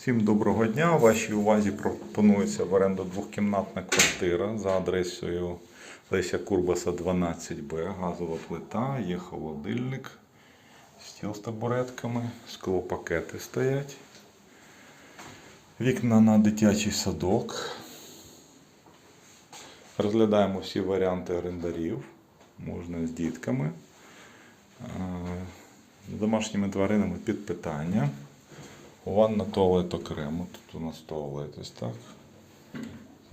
Всім доброго дня. Вашій увазі пропонується в оренду двохкімнатна квартира за адресою Леся Курбаса 12Б. Газова плита, є холодильник, стіл з табуретками, склопакети стоять. Вікна на дитячий садок. Розглядаємо всі варіанти орендарів. Можна з дітками. Е, З домашніми тваринами під питання. Ванна туалет окремо. Тут у нас туалет ось так.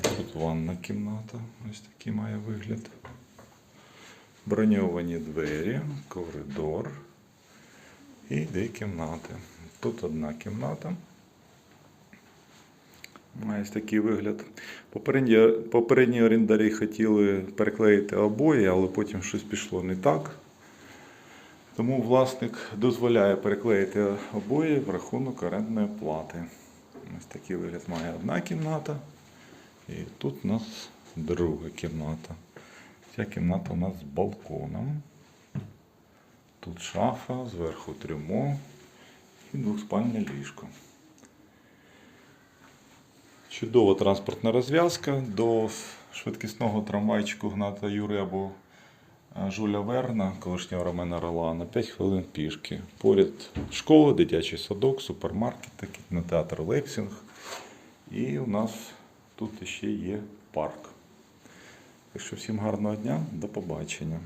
Тут ванна кімната. Ось такий має вигляд. Броньовані двері, коридор і дві кімнати. Тут одна кімната. Має ось такий вигляд. Попередні, орендарі хотіли переклеїти обої, але потім щось пішло не так. Тому власник дозволяє переклеїти обої в рахунок орендної плати. Ось такий вигляд має одна кімната. І тут у нас друга кімната. Ця кімната у нас з балконом. Тут шафа, зверху трюмо і двохспальне ліжко. Чудова транспортна розв'язка до швидкісного трамвайчику Гната Юри або Жуля Верна, колишнього Ромена Ролана, 5 хвилин пішки. Поряд школа, дитячий садок, супермаркет, кінотеатр Лексінг. І у нас тут ще є парк. Так що всім гарного дня, до побачення.